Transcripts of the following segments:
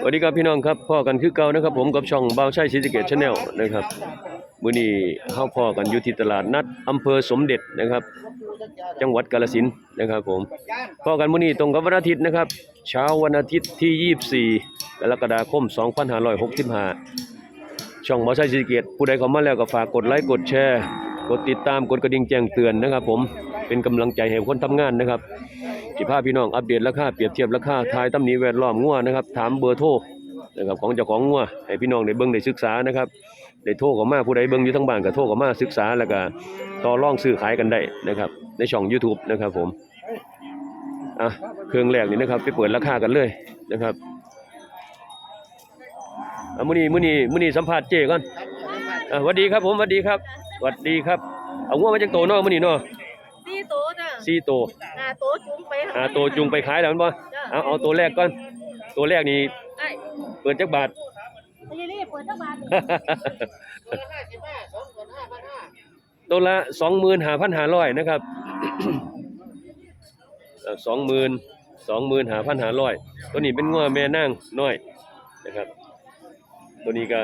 สวัสดีครับพี่น้องครับพ่อกันคือเก่านะครับผมกับช่องเบาชัยศรีสเกษชาแนลนะครับมื้อนี้เฮาพ่อกันอยู่ที่ตลาดนัดอำเภอสมเด็จนะครับ จังหวัดกาฬสินธุ์นะครับผมพ่อกันมื้อนี้ตรงกับวันอาทิตย์นะครับ เช้าวันอาทิตย์ที่ 24กรกฎาคม 2565 ช่องเบาชัยศรีสเกษผู้ใดเข้ามาแล้วก็ฝากกดไลค์กดแชร์ กดติดตามกดกระดิ่งแจ้งเตือนนะครับ ผมเป็นกำลังใจให้คนทำงานนะครับ สิพาพี่น้องอัปเดตราคาเปรียบเทียบราคาทายตำหนิแวดล้อมงัวนะครับถามเบอร์โทรนะครับของเจ้าของงัวให้พี่น้องได้เบิ่งได้ศึกษานะครับได้โทรเข้ามาผู้ใดเบิ่งอยู่ทั้งบ้านก็โทรเข้ามาศึกษาแล้วก็ต่อรองซื้อขายกันได้นะครับ ในช่อง YouTube นะครับผมอะเครื่องแรกนี่นะครับไปเปิดราคากันเลยนะครับอะมื้อนี้มื้อนี้มื้อนี้สัมภาษณ์เจ้ก่อนอะสวัสดีครับผมสวัสดีครับสวัสดีครับ เอางัวมาจากโตเนาะมื้อนี้เนาะสี่โตวจ้ะสี่โต ห้าโตวจุงไปอ่าตัวจุงไปขายแล้วแมันบ่จ้ะเอาเอาตัวแรกก่อน ตัวแรกนี่ไอ้เปิดจักบาทไม่รีบเปิดตั้งบานตัวละสองหมื่นห้าพันห้าร้อยนะครับสองหมื่นสองหมื่นห้าพันห้าร้อยตัวนี้เป็นงัวแม่นางน้อยนะครับ ตัวนี้ก็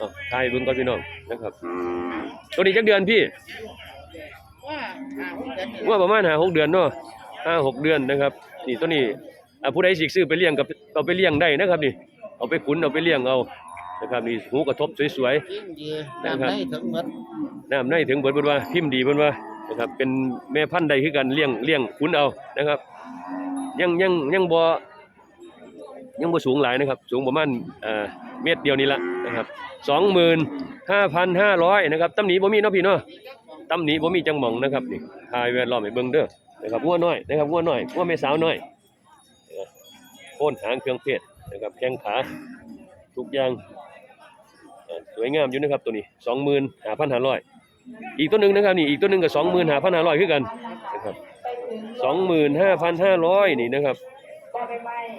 อ๋อทายเบิ่งก่อนพี่น้องนะครับ ตัวนี้จักเดือนพี่ ว่าประมาณห้าหกเดือนเนาะห้าหกเดือนนะครับ นี่ตัวนี้ผู้ใดสิซื้อไปเลี้ยงกับเอาไปเลี้ยงได้นะครับนี่ เอาไปขุนเอาไปเลี้ยงเอานะครับนี่หูกระทบสวยๆน้ำได้ถึงหมดน้ำในถึงเบิดเบิดว่าพิมพ์ดีเบิดว่านะครับเป็นแม่พันธุ์ใดคือกันเลี้ยงเลี้ยงคุณเอานะครับ ยังยังยังบ่ยังบ่สูงหลายนะครับ สูงประมาณเอ่อเมตรเดียวนี่ละนะครับ25,500นะครับตำหนิบ่มีเนาะพี่เนาะ ตำหนิบ่มีจังหม่องนะครับนี่ทายแวดล้อมให้เบิ่งเด้อนะครับงัวน้อยนะครับงัวน้อยงัวแม่สาวน้อยนะครับโคนหางเครื่องเพศนะครับแข้งขาทุกอย่างสวยงามอยู่นะครับตัวนี้25,500อีกตัวหนึ่งนะครับนี่อีกตัวหนึ่งกับสองหมื่นห้าพันห้าร้อยคือกันนะครับสองหมื่นห้าพันห้าร้อยนี่นะครับ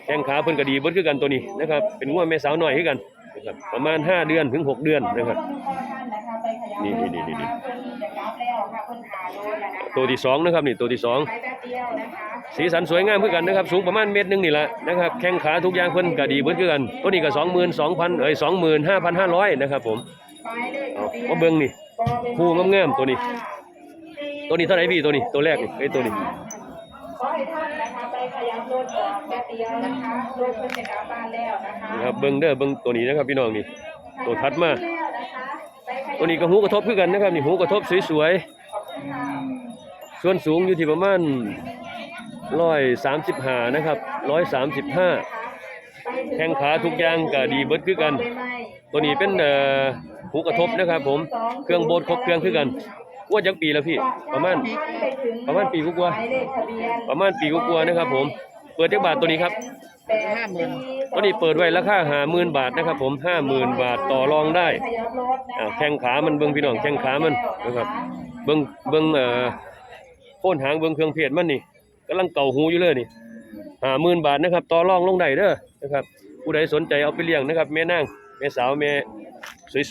แข้งขาเพิ่นก็ดีเบิดคือกันตัวนี้นะครับเป็นงวแม่สาวน้อยคือกันนะครับประมาณห้าเดือนถึงหกเดือนนะครับนี่นี่นี่นี่ ตัวที่สองนะครับนี่ตัวที่สองสีสันสวยงามคือกันนะครับ สูงประมาณเมตรหนึงนี่แหละนะครับแข้งขาทุกอย่างเพิ่นก็ดีเบิดคือกันตัวนี้ก็สองหมื่นสองพันเอ้ยสองหมื่นห้าพันห้าร้อยนะครับผมเอามาเบิ่งนี่คู่งามๆตัวนี้ ตัวนี้เท่าไหร่พี่ตัวนี้ตัวแรกนี่ไอ้ยตัวนี้ขอให้ท่านนะคะไปขยับรถออกแป๊บเดียวนะคะรถเพิ่นจะกลับบ้านแล้วนะคะนะครับเบิ่งเด้อเบิ่งตัวนี้นะครับพี่น้องนี่ตัวถัดมาแล้วนะคะไปขยับตัวนี้ก็หูกระทบคือกันนะครับนี่หูกระทบสวยๆ ส่วนสูงอยู่ที่ประมาณร้อยสามสิบห้านะครับร้อยสามสิบห้าแข้งขาทุกอย่างก็ดีเบิดคือกัน ตัวนี้เป็นเอ่อหูกระทบนะครับ ผมเครื่องโบดครบเครื่องคือกันว่าจักปีแล้วพี่ ประมาณ ประมาณปีกว่าๆหมายเลขทะเบียนประมาณปีกว่าๆนะครับ ผมเปิดจักบาทตัวนี้ครับแปดห้าหมื่นตัวนี้เปิดไว้ราคาห้าหมื่นบาทนะครับ ผมห้าหมื่นบาทต่อรองได้ขยับรถนะคะอ่าแข้งขามันเบิ้งพี่น้องแข้งขามันนะครับเบิ้งเบิ้งเอ่อโค่นหางเบิ้งเครื่องเพชรมันนี่กำลังเก่าหูอยู่เลยนี่ห้าหมื่นบาทนะครับต่อรองลงได้เด้อนะครับ ผู้ใดสนใจเอาไปเลี้ยงนะครับแม่นางแม่สาวแม่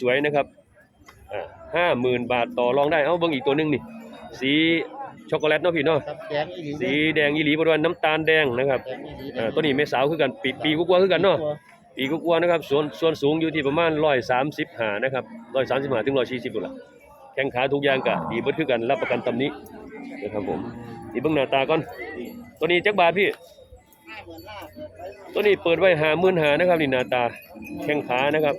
สวยๆนะครับอ่าห้าหมื่นบาทต่อรองได้เอาเบิ้งอีกตัวหนึงนี่สีช็อกโกแลตเนาะพี่เนาะครับแดงอีหลีสีแดงอีหลีบริวารน้ำตาลแดงนะครับแดงอีหลีอ่าตัวนี้แม่สาวคือกันปีปีกว่าๆคือกันเนาะปีกว่าๆนะครับส่วนส่วนสูงอยู่ที่ประมาณร้อยสามสิบห้านะครับร้อยสามสิบห้าถึงร้อยสี่สิบละแข้งขาทุกอย่างก็ดีเบิดคือกันรับประกันตำหนี้นะครับผมนี่เบิ่งหน้าตาก่อน ตัวนี้จักบาทพี่ ตัวนี้เปิดไว้หาหมื่นหานะครับนี่หน้าตาแข้งขานะครับ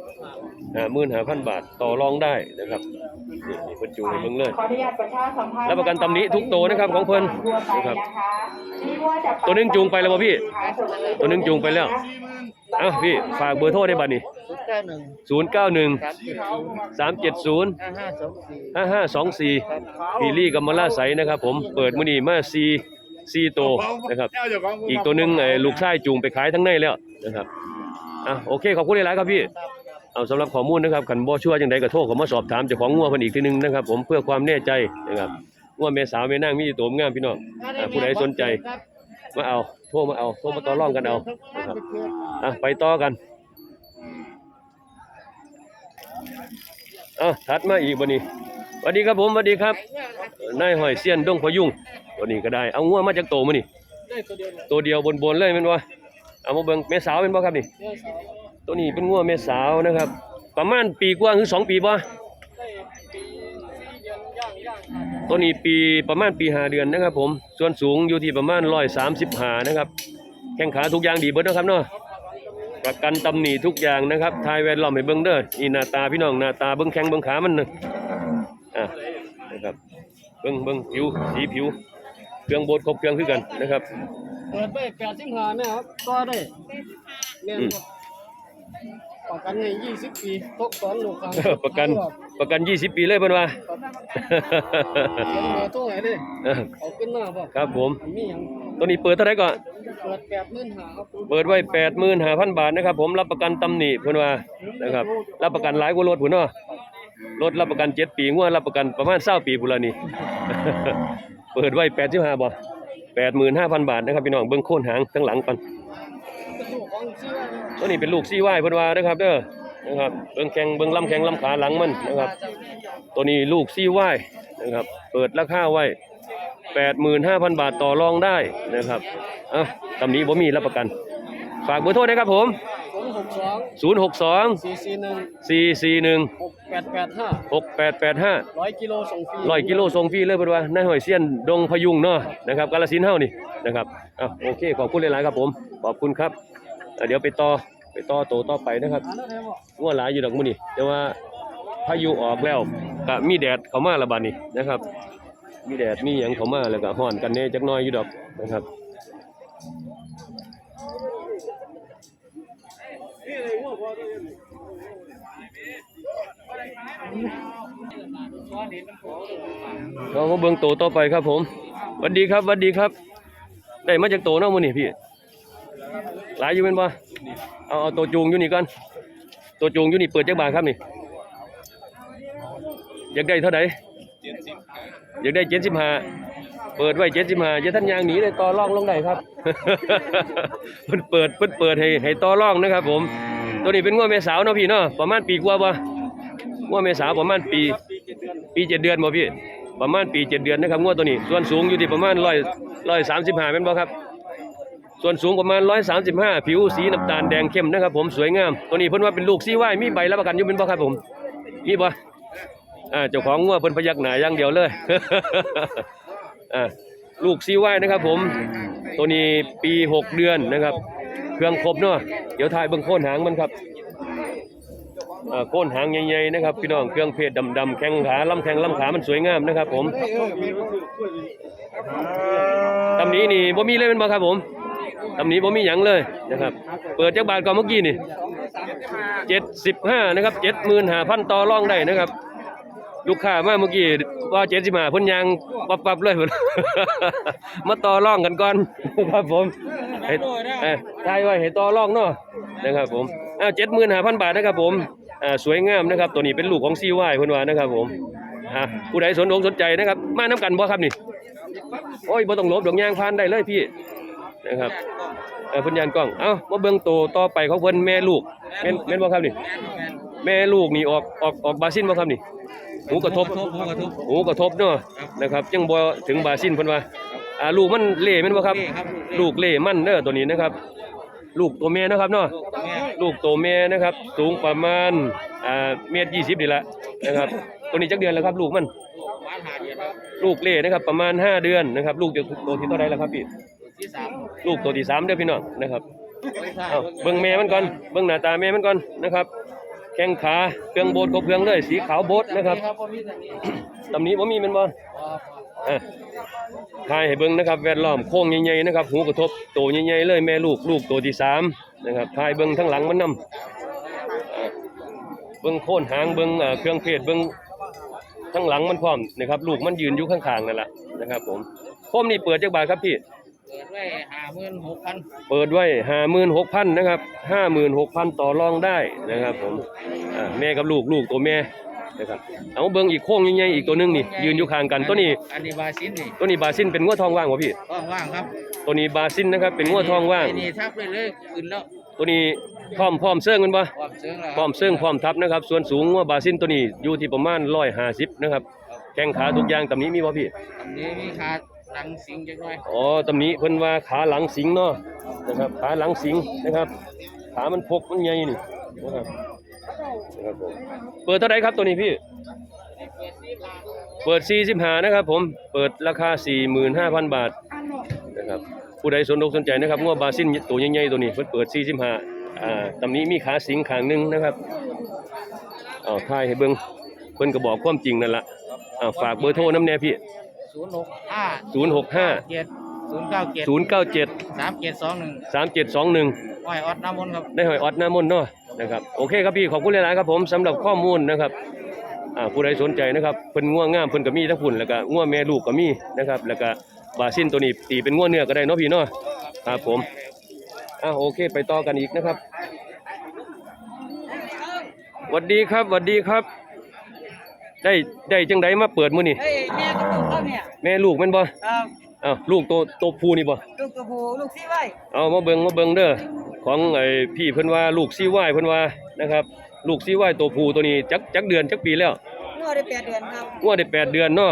หาหมื่นหาพันบาทต่อรองได้นะครับนี่นี่เพิ่นจูงให้เบิ่งเลย ขออนุญาตประชาสัมพันธ์รับประกันตำหนิทุกตัวนะครับของเพิ่นทั่วไปนะครับนะคะนี่ว่าจะตัวหนึงจูงไปแล้วบ่พี่ตัวหนึงจูงไปแล้ว เอ้าพี่ฝากเบอร์โทรได้บัดนี้ศูนย์เก้าหนึ่ง091สามเจ็ดศูนย์370ห้าห้าสองสี่5524พี่ลี่กัมมาลาใสนะครับ ผมเปิดมื้อนี้มา4 4ตัวนะครับ อีกตัวหนึงไอ้ลูกชายจูงไปขายทั้งในแล้วนะครับอะโอเคขอบคุณหลายๆครับพี่ เอาสำหรับข้อมูลนะครับคันบ่ชัวร์จังไดก็โทรเข้ามาสอบถามเจ้าของงัวเพิ่นอีกทีหนึงนะครับ ผมเพื่อความแน่ใจนะครับงัวแม่สาวแม่นางมีตัวงามพี่น้องอะผู้ใดสนใจมาเอาโทรมาเอาโทรมาต่อรองกันเอานะครับอะไปต่อกันอะถัดมาอีกบัดนี้สวัสดีครับผมสวัสดีครับนายหอยเซียนดงพยุงตัวนี้ก็ได้เอางัวมาจากโตมานี่ตัวเดียวบนๆเลยแม่นวะเอามาเบิ่งแม่สาวเป็นบ่ครับนี่เรื่องสาว ตัวนี้เป็นงัวแม่สาวนะครับ ประมาณปีกว่าหรือสองปีบ่ได้ปีสี่เดือนย่างย่างครับตัวนี้ปีประมาณปีห้าเดือนนะครับ ผม ส่วนสูงอยู่ที่ประมาณร้อยสามสิบห้านะครับ แข้งขาทุกอย่างดีเบิดนะครับเนาะประกันตำหนิทุกอย่างนะครับทายแวนล้อมให้เบิ่งเด้อนี่หน้าตาพี่น้องหน้าตาเบิ่งแข้งเบิ่งขามันนะอะนะครับเบิ่งเบิ่งผิวสีผิวเครื่องโบดครบเครื่องคือกันนะครับเปิดไปแปดสิงหาเนี่ยครับก็ได้เรียนครับ ประกันให้ยี่สิบปีตกสอนลูกค้าประกันประกัน20ปีเลยเพิ่นว่าเขียนเบอร์โทรให้เลยเออเอาขึ้นหน้าบ่ครับผมมีหยังตัวนี้เปิดเท่าไหร่ก่อนเปิดแปดหมื่นหาครับเปิดไว้85,000บาทนะครับ ผมรับประกันตำหนิเพิ่นว่านะครับ รับประกันหลายกว่ารถพุ่นเนาะรถรับประกัน7ปีงวดรับประกันประมาณ20ปีพุ่นละนี่เปิดไว้85บ่85,000บาทนะครับพี่น้องเบิ่งโคนหางทั้งหลังก่อน ตัวนี้เป็นลูกซี่ไว้เพิ่นว่านะครับเด้อนะครับเบิ่งแข้งเบิ่งลำแข้งลำขาหลังมันนะครับ ตัวนี้ลูกซี่ไว้นะครับ เปิดราคาไว้85,000บาทต่อรองได้นะครับอะตำนี้บ่มีรับประกัน ฝากเบอร์โทรนะครับผมศูนย์หกสอง062สี่สี่หนึ่ง441หกแปดแปดห้า6885ร้อยกิโลส่งฟรีร้อยกิโลส่งฟรีเลยเพิ่นว่านายหอยเซียนดงพยุงเนาะนะครับกาฬสินธุ์เฮานี่นะครับอะโอเคขอบคุณหลายๆครับผม ขอบคุณครับ อ่เดี๋ยวไปต่อไปต่อโตต่อไปนะครับอันนั้นได้บ่งัวหลายอยู่ดอกมือนี้แต่ว่าพายุออกแล้วก็มีแดดเข้ามาและบัดนี้นะครับ มีแดดมีหยังเข้ามาแล้วก็ร้อนกันแน่จักน่อยอยู่ดอกนะครับเราก็เบิ่งโตต่อไปครับผมสวัสดีครับสวัสดีครับ ได้มาจากโตเนาะมือนี้พี่ หลายอยู่แม่นบ่เอาเอาตัวจูงอยู่นี่ก่อนตัวจูงอยู่นี่เปิดจักบาทครับนี่อยากได้เท่าไหร่อยากได้เจ็ดสิบห้าเปิดไว้เจ็ดสิบห้าจะท่านยางหนีเลยต่อร่องลงได้ครับเพิ่นเปิดเพิ่นเปิดให้ให้ต่อร่องนะครับ ผม ตัวนี้เป็นงัวแม่สาวเนาะพี่เนาะประมาณปีกว่าบ่งัวแม่สาวประมาณปีปีเจ็ดเดือนบ่พี่ประมาณปีเจ็ดเดือนนะครับงัวตัวนี้ ส่วนสูงอยู่ที่ประมาณร้อยร้อยสามสิบห้าเป็นบ่ครับ ส่วนสูงประมาณ 135 ผิวสีน้ำตาลแดงเข้มนะครับผมสวยงาม ตัวนี้เพิ่นว่าเป็นลูกซีไว้มีใบรับประกันอยู่เป็นบ่ครับผม มีบ่อ่าเจ้าของงัวเพิ่นพยักหน้าอย่างเดียวเลยอ่าลูกซีไว้นะครับผม ตัวนี้ปี 6 เดือนนะครับ เครื่องครบเนาะเดี๋ยวถ่ายเบิ่งโค่นหางมันครับโค่นหางใหญ่ๆนะครับพี่น้องเครื่องเพศดำๆแข้งขาลำแข้งลำขามันสวยงามนะครับผมตำนี้นี่บ่มีเลยเป็นบ่ครับผม ตำหนี้บ่มีหยังเลยนะครับ เปิดจักบาทก่อนเมื่อกี้นี่75นะครับ75,000ต่อรองได้นะครับ ลูกค้ามาเมื่อกี้ว่า75เพิ่นยังปับๆเลยเพิ่น มาต่อรองกันก่อน ครับผมให้เอ้ยทายไว้ให้ต่อรองเนาะนะครับผมอ้าว75,000บาทนะครับผมอ่าสวยงามนะครับ ตัวนี้เป็นลูกของซีวายเพิ่นว่านะครับผมอ่าผู้ใดสนอกสนใจนะครับ มานํกันบ่ครับนี่ โอ้ยบ่ต้องหลบดอกยางพานได้เลยพี่ นะครับเออเพิ่นยานกล้องเอ้ามาเบิ่งโตต่อไปของเพิ่นแม่ลูกแม่นแม่นบ่ครับนี่ แม่ลูกนี่ออกออกออกบาซินบ่ครับนี่หูกระทบหูกระทบเนาะนะครับยังบ่ถึงบาซินเพิ่นว่าอ่าลูกมันเล่แม่นบ่ครับ ลูกเล่มันเด้อตัวนี้นะครับ ลูกตัวแม่นะครับเนาะลูกตัวแม่นะครับ สูงประมาณอ่าเมตรยี่สิบนี่แหละนะครับ ตัวนี้จักเดือนแล้วครับ ลูกมันลูกเล่นะครับ ประมาณ 5 เดือนนะครับ ลูกจะตัวที่เท่าไรแล้วครับพี่ ลูกตัวที่สามเด้อพี่น้องนะครับเอาเบิ่งแม่มันก่อนเบิ่งหน้าตาแม่มันก่อนนะครับ แข้งขาเครื่องโบดครบเครื่องเลยสีขาวโบดนะครับตำนี้บ่มีแมันบ่อะถ่ายให้เบิ่งนะครับแวดล้อมโค้งใหญ่ๆนะครับ หูกระทบโตใหญ่ๆเลยแม่ลูกลูกตัวที่สามนะครับถ่ายเบิ่งทั้งหลังมันนำเบิ่งโคนหางเบิ่งเอ่อเครื่องเพศเบิ่งข้างหลังมันพร้อมนะครับ ลูกมันยืนอยู่ข้างๆนั่นแหละนะครับ ผมโคมนี่เปิดจักบาทครับพี่ เปิดไว้ห้าหมื่นหกพันเปิดไว้ห้าหมื่นหกพันนะครับห้าหมื่นหกพันต่อรองได้นะครับผมอ่าแม่กับลูกลูกตัวแม่นะครับเอาเบิ้งอีกโค้งใหญ่ๆอีกตัวหนึงนี่ยืนอยู่ข้างกันตัวนี้อันนี้บาซินนี่ตัวนี้บาซินเป็นงวทองว่างวะพี่ว่างๆครับ ตัวนี้บาซินนะครับเป็นงวทองว่างไนี่ทับเลยเลยขึ้นแล้วตัวนี้พร้อมพร้อมเสื่องกันปะความเชิงแล้วพร้อมเสื่องพร้อมทับนะครับ ส่วนสูงงวบาซินตัวนี้อยู่ที่ประมาณร้อยห้าสิบนะครับแข้งขาทุกอย่างตำนี้มีบ่พี่อันนี้มีขา หลังสิงจังหน่อยอ๋อตำหนี้เพิ่นว่าขาหลังสิงเนาะนะครับขาหลังสิงนะครับ ขามันพกมันใหญ่นี่นะครับนะครับผมเปิดเท่าไหร่ครับตัวนี้พี่ เปิด45นะครับ ผมเปิดราคา 45,000 บาทนะครับผู้ใดสนอกสนใจนะครับงัวบาซินตัวใหญ่ๆตัวนี้เพิ่นเปิด45อ่าตำนี้มีขาสิงข้างหนึงนะครับอ้าวถ่ายให้เบิ่งเพิ่นก็บอกความจริงนั่นล่ะอ้าวฝากเบอร์โทรน้ำแน่พี่ ศูนย์หกห้า065เจ็ดศูนย์เก้าเจ็ด097สามเจ็ดสองหนึ่ง3721ห้อยออดน้ำมนต์ครับได้หอยออดหน้ามนต์เนาะนะครับโอเคครับพี่ขอบคุณหลายๆครับผมสำหรับข้อมูลนะครับอ่าผู้ใดสนใจนะครับเพิ่นง่วงงามเพิ่นก็มีทั้งพุ่นแล้วก็ง่วแม่ลูกก็มีนะครับแล้วก็บาซินตัวนี้ตีเป็นง่วเนื้อก็ได้เนาะพี่เนาะครับผมอ่าโอเคไปต่อกันอีกนะครับหวัดดีครับหวัดดีครับ ได้ได้จังไดมาเปิดมื้อนี่เฮ้ยแม่กับลูกเขาเนี่ยแม่ลูกแม่นบ่ครับอ้าวลูกโตโตผู้นี่บ่ลูกตัวผู้ลูกซี่ไว้เอามาเบิ่งมาเบิ่งเด้อของไอ้พี่เพิ่นว่าลูกซีวายเพิ่นว่านะครับ ลูกซีวายตัวผู้ตัวนี้จักจักเดือนจักปีแล้วงวดได้แปดเดือนครับงวดได้แปดเดือนเนาะ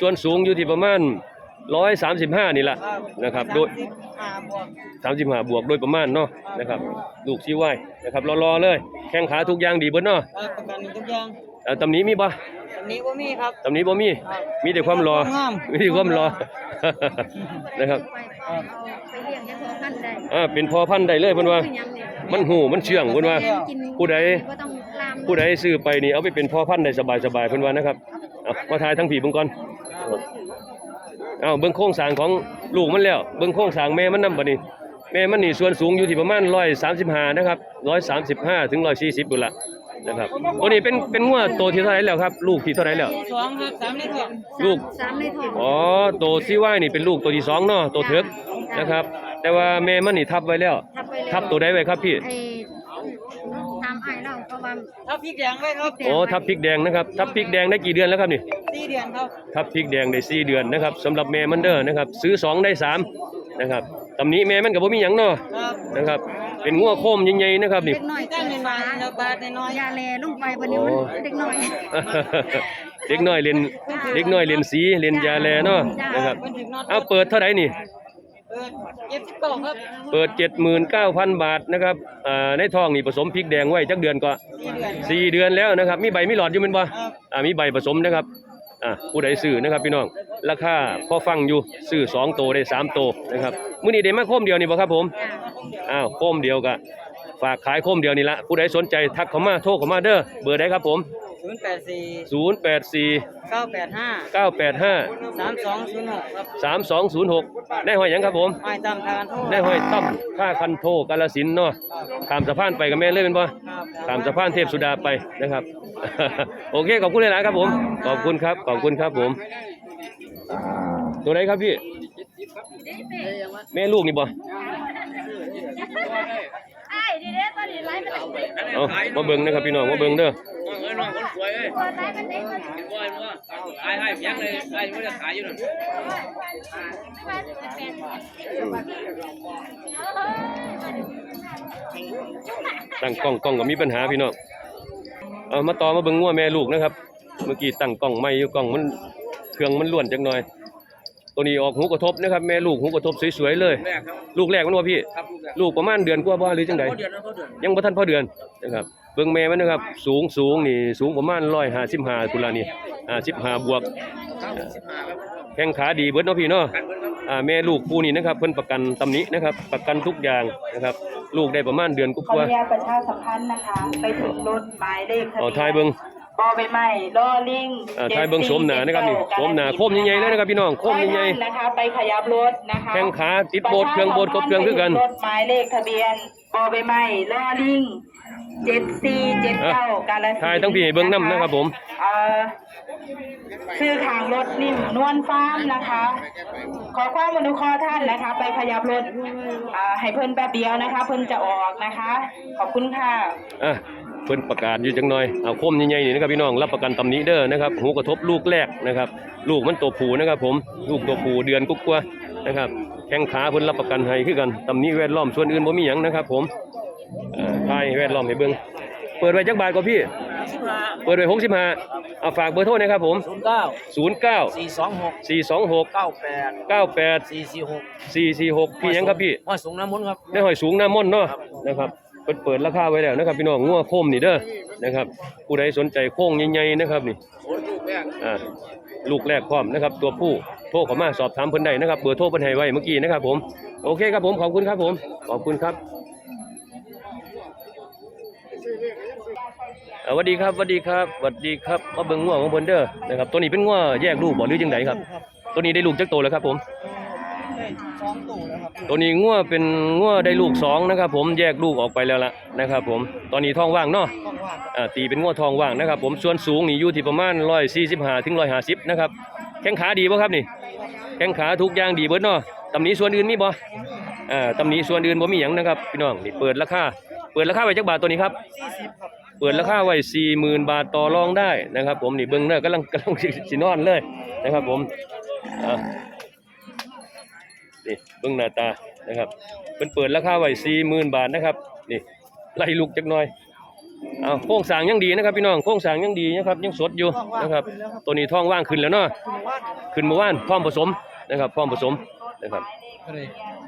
ส่วนสูงอยู่ที่ประมาณ135นี่ล่ะนะครับโดยสามสิบห้าบวก35บวกโดยประมาณเนาะนะครับ ลูกซีวายนะครับรอๆเลย แข้งขาทุกอย่างดีเบิดเนาะครับประกันทุกอย่างเอ่อตำหนี้มีบ่อั นนี้ว่ามีครับ ตำหนี้บ่มี มีแต่ความรอความงาม มีแต่ความรอ นะครับไปเอาไปเลี้ยงยังพอพันได้อ่าเป็นพอพันธุ์ได้เลยเพิ่นว่าคือหยังเนี่ยมันหูมันเชื่องเพิ่นว่ากินผู้ใดก็ต้องลามผู้ใดซื้อไปนี่เอาไปเป็นพ่อพันธุ์ได้สบายๆเพิ่นว่านะครับเอามาทายทั้งผีเบิ่งก่อนเอาเบิ่งโครงสร้างของลูกมันแล้ว เบิ่งโครงสร้างแม่มันนำบัดนี้ แม่มันนี่ส่วนสูงอยู่ที่ประมาณ135นะครับ135ถึง140พุ่นละ นะครับตัวนี้เป็นเป็นงัวโตที่เท่าไหร่แล้วครับ ลูกที่เท่าไหร่แล้ว สองครับสามในท้องลูก สามในท้องอ๋อโตซีวายนี่เป็นลูกตัวที่สองเนาะตัวเถิกนะครับ แต่ว่าแม่มันนี่ทับไว้แล้ว ทับไปแล้วทับตัวใดไว้ครับพี่ ไอ้ตามไอ้ายเราเพราะว่าถ้าพริกแดงไว้ครับโอ้ทับพริกแดงนะครับทับพริกแดงได้กี่เดือนแล้วครับนี่ สี่เดือนครับ ทับพริกแดงได้สี่เดือนนะครับสำหรับแม่มันเด้อนะครับ ซื้อสองได้สามนะครับ ตำนี้แม่มันก็บ่มีหยังเนาะครับนะครับ เป็นงัวโคมใหญ่ๆนะครับนี่ เด็ก น้อยตั้งเป็นบาทแล้วบาทน้อยยาแลลงไปวันนี้มันโอ้ เด็กน้อย เด็กน้อยเล่นเด็กน้อยเล่นสีเล่นยาแลเนาะนะครับเป็นถึงนอตเอาเปิดเท่าไหร่นี่ เปิดเจ็ดสิบเก้าครับเปิด 79,000 บาทนะครับอ่าในท้องนี่ผสมพริกแดงไว้จักเดือนก็ สี่เดือน 4 เดือนแล้วนะครับ มีใบมีหลอดอยู่แม่นบ่ครับอ่ามีใบผสมนะครับ อ่าผู้ใดซื้อนะครับพี่น้องราคาพอฟังอยู่ซื้อสองโตวได้สามโตวนะครับมื้อนี้ได้มาโคมเดียวนี่บ่ครับผมอ้าวโคมเดียวก็ฝากขายโคมเดียวนี่ละผู้ใดสนใจทักเข้ามาโทรเข้ามาเด้อเบอร์ใดครับผม ศูนย์แปดสี่084เก้าแปดห้า985สามสองศูนย์หกครับ3206ได้หอยหยังครับผม ไม่ตามทางโทษได้หอยตั้มท่าคันโทกาลสินธุ์เนาะข้ามสะพานไปกับแม่นเลยเป็นบ่ครับข้ามสะพานเทพสุดาไปนะครับ โอเคขอบคุณหลายๆครับผม ขอบคุณครับขอบคุณครับผม ตัวไหนครับพี่ แม่ลูกนี่บ่ไอ้ดีเด้ตอนนี้ไลฟ์มันได้เอามาเบิ่งนะครับพี่น้องมาเบิ่งเด้อ ตัวไลฟ์มันได้มันขายให้ยังเลยขายไม่ได้ขายอยู่นั่นตั้งกล้องกล้องก็มีปัญหาพี่น้องเอามาต่อมาเบิ่งงัวแม่ลูกนะครับ เมื่อกี้ตั้งกล้องไม่อยู่กล้องมันเครื่องมันล้วนจังหน่อย ตัวนี้ออกหูกระทบนะครับแม่ลูกหูกระทบสวยๆเลยแรกครับลูกแรกมันว่าพี่ครับลูกแรกลูกประมาณเดือนกว่าบ่หรือจังไดเขาเดือนแล้วเขาเดือนยังบ่ทันพอเดือนนะครับ เบิ่งแม่มันนะครับ สูงสูงนี่สูงประมาณ155พุ่นล่ะนี่55บวกเก้าสิบห้าครับแข้งขาดีเบิดเนาะพี่เนาะกันเบิ้ลครับอ่าแม่ลูกคู่นี้นะครับเพิ่นประกันตำหนินะครับ ประกันทุกอย่างนะครับ ลูกได้ประมาณเดือนกขออว่านุญาตประชาสัมพันธ์นะคะ ไปถึงรถหมายเลขๆเอาทายเบิ่งบอใบไม้ลอลิงอ่าทายเบิ่งโสมหน้านะครับนี่โสมหน้าโคมใหญ่ๆเลยนะครับพี่น้องโคมใหญ่ๆ นะคะ ไปขยับรถนะคะๆแข้งขาติดโบดเครื่องโบดครบเครื่องคือกันรถหมายเลขทะเบียนบอใบไม้ลอลิง เจ็ดสี่เจ็ดเก้ากาลสินธุ์ทายทั้งพี่ให้เบิ่งนำนะครับผม เอ่อชื่อทางรถนิ่มนวลฟาร์มนะคะ ขอความอนุเคราะห์ท่านนะคะ ไปขยับรถอ่าให้เพิ่นแป๊บเดียวนะคะ เพิ่นจะออกนะคะ ขอบคุณค่ะ อะเพิ่นประกาศอยู่จังหน่อยเอาคมใหญ่ๆนี่นะครับพี่น้องรับประกันตำหนิเด้อนะครับหูกระทบลูกแรกนะครับ ลูกมันตัวผู้นะครับผมลูกตัวผู้เดือนกุ๊กกว่านะครับแข้งขาเพิ่นรับประกันให้คือกันตำหนิแวดล้อมส่วนอื่นบ่มีหยังนะครับ ผมเอ่อ ทายแวดล้อมให้เบิ่งเปิดไว้จักบาทก็พี่ เปิดไว้65เอาฝากเบอร์โทรหนะครับผมศูนย์เก้า09สี่สองหก426เก้าแปด98สี่สี่หก446พี่หยังครับพี่ห้อยสูงน้ำมนต์ครับได้หอยสูงน้ำม่อนเนาะนะครับเปิดเปิดราคาไว้แล้วนะครับพี่น้องงัวโคมนี่เด้อนะครับผู้ใดสนใจโค้งใหญ่ๆนะครับนี่อ่าลูกแรกพร้อมนะครับตัวผู้โทรเข้ามาสอบถามเพิ่นได้นะครับเบอร์โทรเพิ่นให้ไว้เมื่อกี้นะครับผมโอเคครับผมขอบคุณครับผมขอบคุณครับ สวัสดีครับสวัสดีครับสวัสดีครับมาเบิ่งงัวของเพิ่นเด้อนะครับตัวนี้เป็นงัวแยกลูกบ่หรือจังไดครับ ตัวนี้ได้ลูกจักโตแล้วครับผมสองตู่แล้วครับตัวนี้งัวเป็นงัวได้ลูกสองนะครับ ผมแยกลูกออกไปแล้วล่ะนะครับ ผมตอนนี้ท้องว่างเนาะต้องว่างอ่าตีเป็นงัวทองว่างนะครับ ผมส่วนสูงนี่อยู่ที่ประมาณ145ถึง150นะครับแข้งขาดีบ่ครับนี่ แข้งขาทุกอย่างดีเบิดเนาะตำหนิส่วนอื่นมีบ่อ่าตำหนิส่วนอื่นบ่มีหยังนะครับพี่น้องนี่เปิดราคาเปิดราคาไว้จักบาทตัวนี้ครับสี่สิบครับ เปิดราคาไว้40,000บาทต่อรองได้นะครับ ผมนี่เบิ่งเด้อกำลังกำลังสินอนเลยนะครับ ผมอ่านี่เบิ่งหน้าตานะครับเพิ่นเปิดราคาไว้40,000บาทนะครับนี่ไล่ลูกจักหน่อยเอาโครงสางยังดีนะครับพี่น้องโครงสางยังดีนะครับยังสดอยู่นะครับ ตัวนี้ท้องว่างขึ้นแล้วเนาะขึ้นเมื่อวานพร้อมผสมนะครับพร้อมผสมนะครับ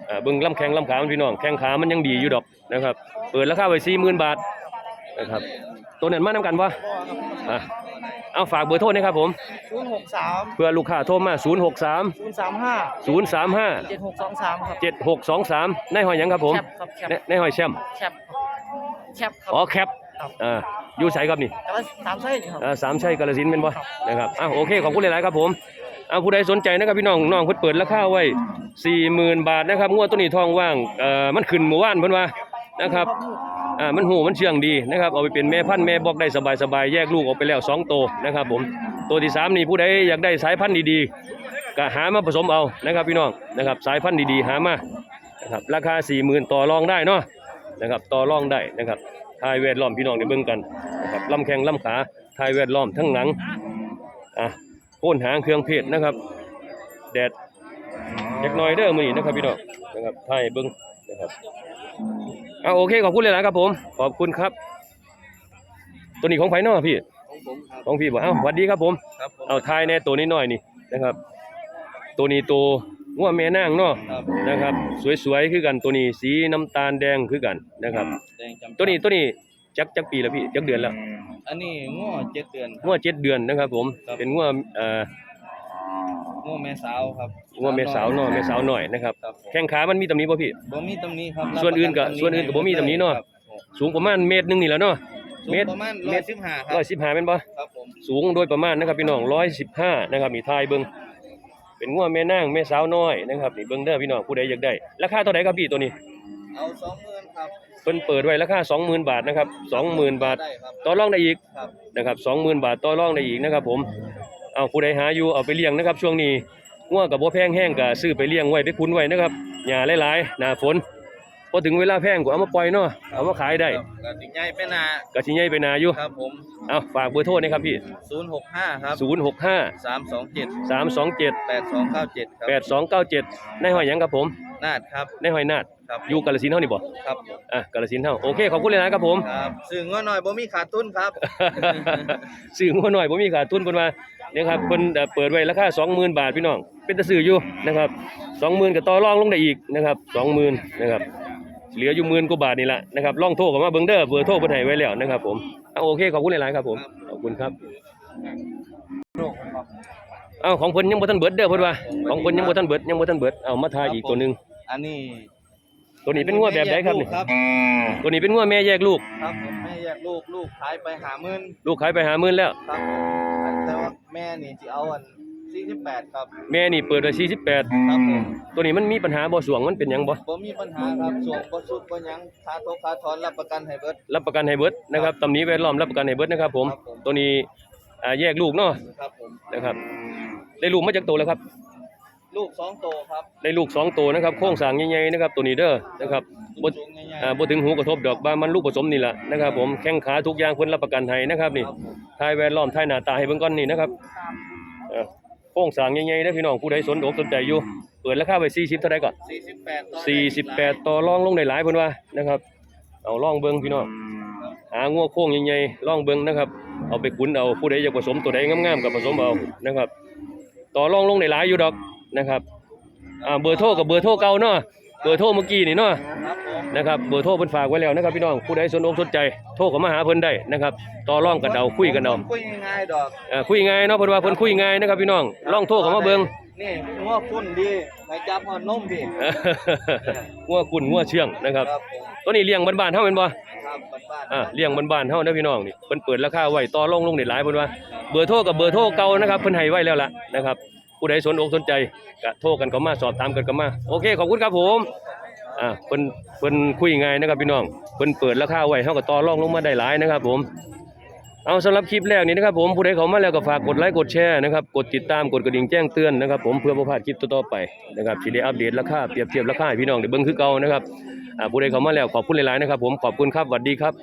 อ่าเบิ่งลำแข้งลำขาพี่น้องแข้งขามันยังดีอยู่ดอกนะครับ เปิดราคาไว้40,000บาท นะครับ ตัวนั้นมานํกันบ่อะเอาฝากเบอร์โทรนะครับผม ศูนย์หกสามเพื่อลูกค้าโทรมา 063 ศูนย์สามห้า035 เจ็ดหกสองสามครับ 7623ในหอยหยังครับผมแคปครับแคปในในหอยแชมป์แคปแคปครับ อ๋อแคปครับ อ่าอยู่ไสครับนี่ แต่ว่าสามไส้นี่ครับ อ่าสามชัยกาฬสินธุ์เป็นบ่นะครับอ้าวโอเคขอบคุณหลายๆครับผมเอาผู้ใดสนใจนะครับพี่น้องน้องเพิ่นเปิดราคาไว้40,000 บาทนะครับงวดตัวนี้ทองว่างเอ่อมันขึ้นเมื่อวานเพิ่นว่านะครับ อ่ามันหูมันเชื่องดีนะครับเอาไปเป็นแม่พันธุ์แม่บอกได้สบายๆแยกลูกออกไปแล้วสองตัวนะครับผมตัวที่สามนี่ผู้ใดอยากได้สายพันธุ์ดีๆก็หามาผสมเอานะครับพี่น้องนะครับสายพันธุ์ดีๆหามานะครับราคา 40,000 ต่อรองได้เนาะนะครับต่อรองได้นะครับทายแวดล้อมพี่น้องได้เบิ่งกันนะครับลำแข้งลำขาทายแวดล้อมทั้งหนังอะโค่นหางเครื่องเพชรนะครับแดดเล็กน้อยเด้อมือนี้นะครับพี่น้องนะครับทายเบิ่ง นะครับเอาโอเคขอบคุณเลยนะครับผม ขอบคุณครับ ตัวนี้ของไผเนาะพี่ ของผมครับ ของพี่บ่เอ้าสวัสดีครับผม ครับผม เอาทายแน่ตัวนี้หน่อยนี่นะครับ ตัวนี้ตัวงัวแม่นางเนาะครับ นะครับ สวยๆคือกันตัวนี้สีน้ำตาลแดงคือกันนะครับ แดงจำตัวนี้ตัวนี้จักจักปีแล้วพี่จักเดือนแล้วอันนี้ง้อเจ็ดเดือนงัวเจ็ดเดือนนะครับ ผม ครับ เป็นงัวเอ่อ ง้อแม่สาวครับงัวแม่สาวเนาะแม่สาวหน่อยนะครับครับผมแข้งขามันมีตำหนิบ่พี่ บ่มีตำหนิครับส่วนอื่นก็รับประส่วนอื่นก็บ่มีตำหนิเนาะ ครับผมสูงประมาณเมตรหนึงนี่แหล้วเนาะ สูงเมตรประมาณเมร้อตยรสิบห้าคร้รัอบยสิบห้าเป็นบ่ครับผมสูงโดยประมาณนะครับพี่น้องร้อยสิบห้านะครับนี่ทายเบิ่งเป็นงัวแม่นางแม่สาวน้อยนะครับนี่เบิ่งเด้อพี่น้องผู้ใดอยากได้ราคาเท่าไหร่ครับพี่ตัวนี้เอาสองหมื่นครับเพิ่นเปิดไว้ราคา20,000บาทนะครับ20,000บาทได้ครับต่อรองได้อีกครับนะครับ20,000บาทต่อรองได้อีกนะครับผม เอาผู้ใดหาอยู่เอาไปเลี้ยงนะครับ ช่วงนี้งัวกับบ่แพงแห้งก็ซื้อไปเลี้ยงไว้ไปคุ้นไว้นะครับหญ้าหลายๆหน้าฝนพอถึงเวลาแพงก็เอามาปล่อยเนาะเอามาขายได้ครับก็สิใหญ่ไปหนาก็สิใหญ่ไปหนาอยู่ครับผมเอาฝากเบอร์โทรนะครับพี่ศูนย์หกห้าครับ 065สามสองเจ็ด327แปดสองเก้าเจ็ดครับ 8297ในหอยหยังครับผม นาดครับในหอยนาดครับอยู่กาฬสินธุ์เฮานี่บ่ครับอะกาฬสินธุ์เฮาโอเคขอบคุณเลยนะครับผมครับสื่อง้อหน่อยบ่มีขาดทุนครับซื้องัวหน่อยบ่มีขาดทุนเพิ่นว่าเนี่ยครับเพิ่นเอ่อเปิดไว้ราคา20,000บาทพี่น้อง เป็นตะซื้ออยู่นะครับ20,000ก็ต่อรองลงได้อีกนะครับ20,000นะครับเหลืออยู่หมื่นกว่าบาทนี่ล่ะนะครับลองโทรเข้ามาเบิ่งเด้อเบอร์โทรเพิ่นให้ไว้แล้วนะครับผมเอาโอเคขอบคุณหลายๆครับผมขอบคุณครับเอาของเพิ่นยังบ่ทันเบิดเด้อเพิ่นว่าของเพิ่นยังบ่ทันเบิดยังบ่ทันเบิดเอามาทายอีกตัวหนึงอันนี้ตัวนี้เป็นงัวแบบใดครับนี่ครับตัวนี้เป็นงัวแม่แยกลูกครับผมแม่แยกลูกลูกขายไปหาหมื่นลูกขายไป50,000แล้วครับ ผมแต่ว่าแม่นี่สิเอาอัน48ครับแม่นี่เปิดไว้48 ครับผมตัวนี้มันมีปัญหาบ่สวงมันเป็นหยังบ่บ่มีปัญหาครับส่งบ่สุดบ่หยังค่าโทรค่าถอนรับประกันให้เบิด รับประกันให้เบิดนะครับตำหนี้แวดล้อมรับประกันให้เบิดนะครับผม ครับผม ตัวนี้อ่าแยกลูกเนาะครับผมนะครับ ได้ลูกมาจากตัวแล้วครับ ลูกสองโตครับได้ลูกสองตัวนะครับโครงสร้างใหญ่ๆนะครับตัวนี้เด้อนะครับบ่สูงใหญ่ๆอ่าบ่ถึงหูกระทบดอกบานมันลูกผสมนี่แหละนะครับ ผมแข้งขาทุกอย่างเพิ่นรับประกันให้นะครับนี่ครับผมทายแวดล้อมทายหน้าตาให้เบิ่งก่อนนี่นะครับเอ่อโครงสร้างใหญ่ๆเด้อพี่น้องผู้ใดสนอกสนใจอยู่เปิดราคาไว้40เท่าใดก่อน48ต่อ48 ต่อรองลงได้หลายเพิ่นว่านะครับเอาลองเบิ่งพี่น้องหางัวโค้งใหญ่ๆลองเบิ่งนะครับเอาไปขุนเอาผู้ใดอยากผสมตัวใดงามๆก็ผสมเอานะครับ ต่อรองลงได้หลายอยู่ดอก นะครับอ่าเบอร์โทรกับเบอร์โทรเก่าเนาะเบอร์โทรเมื่อกี้นี่เนาะครับผมนะครับเบอร์โทรเพิ่นฝากไว้แล้วนะครับพี่น้องผู้ใดสนอกสนใจโทรเข้ามาหาเพิ่นได้นะครับต่อรองกันเอาคุยกันเอาคุยง่ายๆดอกเอ่อคุยง่ายเนาะเพิ่นว่าเพิ่นคุยง่ายนะครับพี่น้องลองโทรเข้ามาเบิ่งนี่งัวพุ่นดีไปจับหอนนมพี่งัวกุ่นงัวเชื่องนะครับครับผมตัวนี้เลี้ยงบ้านๆเฮาแม่นบ่ครับบ้านๆอ่าเลี้ยงบ้านๆเฮานะพี่น้องนี่เพิ่นเปิดราคาไว้ต่อรองลงได้หลายเพิ่นว่าเบอร์โทรกับเบอร์โทรเก่านะครับเพิ่นให้ไว้แล้วล่ะนะครับ ผู้ใดสนอกสนใจก็โทรกันเข้ามาสอบถามกันเข้ามาโอเคขอบคุณครับผมอ่าเพิ่นเพิ่นคุยง่ายนะครับพี่น้องเพิ่นเปิดราคาไว้เฮาก็ต่อรองลงมาได้หลายนะครับ ผมเอาสำหรับคลิปแรกนี้นะครับผมผู้ใดเข้ามาแล้วก็ฝากกดไลค์กดแชร์นะครับกดติดตามกดกระดิ่งแจ้งเตือนนะครับผมเพื่อบ่พลาดคลิปต่อๆไปนะครับสิได้อัปเดตราคาเปรียบเทียบราคาให้พี่น้องได้เบิ่งคือเก่านะครับอ่าผู้ใดเข้ามาแล้วขอบคุณหลายๆนะครับผมขอบคุณครับสวัสดีครับ